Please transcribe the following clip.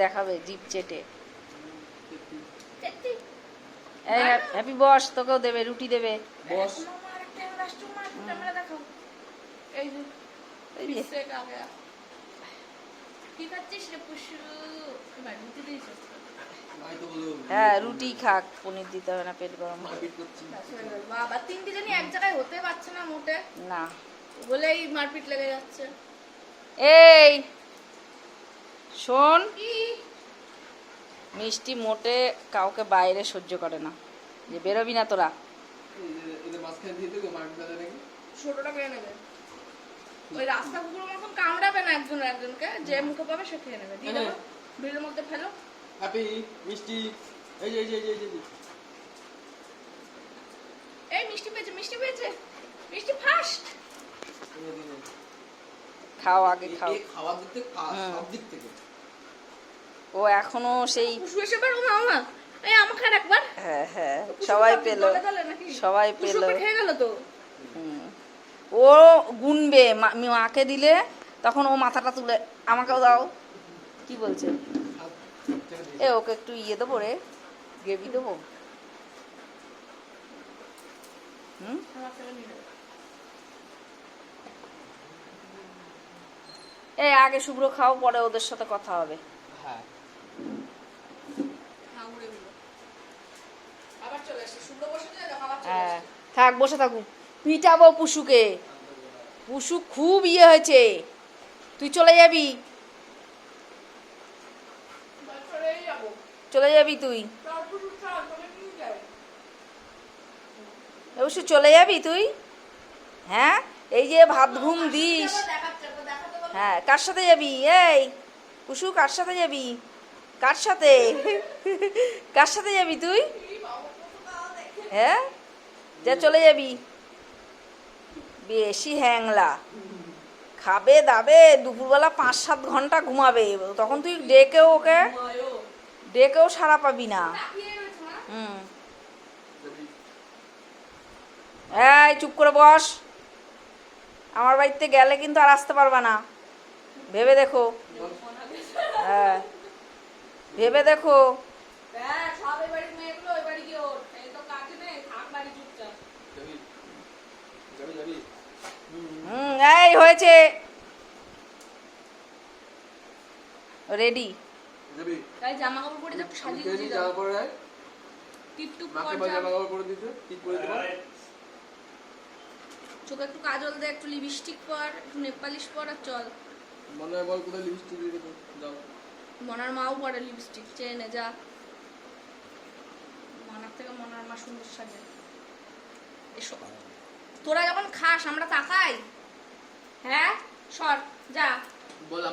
দেখাবে জিপ চেটে এই হ্যাপি বস তোকেও দেবে রুটি দেবে। বস হ্যাঁ রুটি খাক পনির দিতে হবে না পেট গরম হবে। বাবা তিনটে এক জায়গায় হতে পারছে না মোটে। না। বলেই মারপিট লেগে যাচ্ছে। এই শোন। কি? মিষ্টি মোটে কাউকে বাইরে সহ্য করে না। যে বেরোবি না তোরা। এই যে- এদের মাঝখানে দিয়ে দেবো মারপিট দাদা নাকি? ছোটটা পেয়ে নেবে। ওই রাস্তা কুকুরের মতন কামড়াবে না একজন একজনকে যে মুখে পাবে সে খেয়ে নেবে। দিয়ে দেবো বিলের মধ্যে ফেলো। হ্যাপি মিষ্টি এই যে এই যে এই যে এই যে, এই যে। এই মিষ্টি পেয়েছে মিষ্টি পেয়েছে। মিষ্টি ফার্স্ট। খাও আগে খাও এ খাওয়ার দিক থেকে সব দিক থেকে। ও এখনও সেই পুষু এসে পারো মামা? এই আমাকে একবার। হ্যাঁ হ্যাঁ সবাই পেল? সবাই পেল। তো খেয়ে গেল তো। ও গুনবে মাকে দিলে তখন ও মাথাটা তুলে আমাকেও দাও। কি বলছে। এ ওকে একটু ইয়ে দেবো রে গ্রেভি দেবো। হুম। এই আগে শুভ্র খাও পরে ওদের সাথে কথা হবে। হ্যাঁ, উড়ে দিল। আবার চলে এসে শুভ্র বসে যায় দেখো আবার চলে হ্যাঁ এসে। থাক, বসে থাকুক পিটাবো পুষুকে। পুষু খুব ইয়ে হয়েছে। তুই চলে যাবি। চলে যাবি তুই। অবশ্য চলে যাবি তুই? হ্যাঁ? এই যে ভাত ঘুম দিস। হ্যাঁ কার সাথে যাবি? এই কুসু কার সাথে যাবি? কার সাথে? কার সাথে যাবি তুই। হ্যাঁ? যা চলে যাবি। বেশি হ্যাংলা। খাবে, দাবে, দুপুরবেলা পাঁচ সাত ঘণ্টা ঘুমাবে। তখন তুই ডেকেও ওকে ডেকেও সারা পাবি না। হুম। এই, চুপ করে বস। আমার বাড়িতে গেলে কিন্তু আর আসতে পারবা না। ভেবে দেখো। হ্যাঁ। ভেবে দেখো দেখ, সব এই বাড়ির মেয়েগুলো ওই বাড়ি গিয়ে ওঠ। এই তো কাজে নেই, থাক বাড়ি চুপচাপ। যাবি যাবি যাবি হুম হুম এই হয়েছে। রেডি তাই জামা কাপড় পরে যা সাজিয়ে খেয়ে গুজিয়ে নি দাও। যাওয়ার পরে টিপটুপ মাকে কর বা যা। জামা কাপড় পরে দিতে। ঠিক করে দিবা চোখে একটু কাজল দে একটু লিপস্টিক পর একটু নেল পালিশ পর আর চল। মনে হয় বল কোথায় লিপস্টিক দিয়ে মনার মাও পরে লিপস্টিক চেয়ে নে যা। মনার থেকে মনার মা সুন্দর সাজে। এসো। তোরা যখন খাস আমরা তাকাই হ্যাঁ সর যা। বল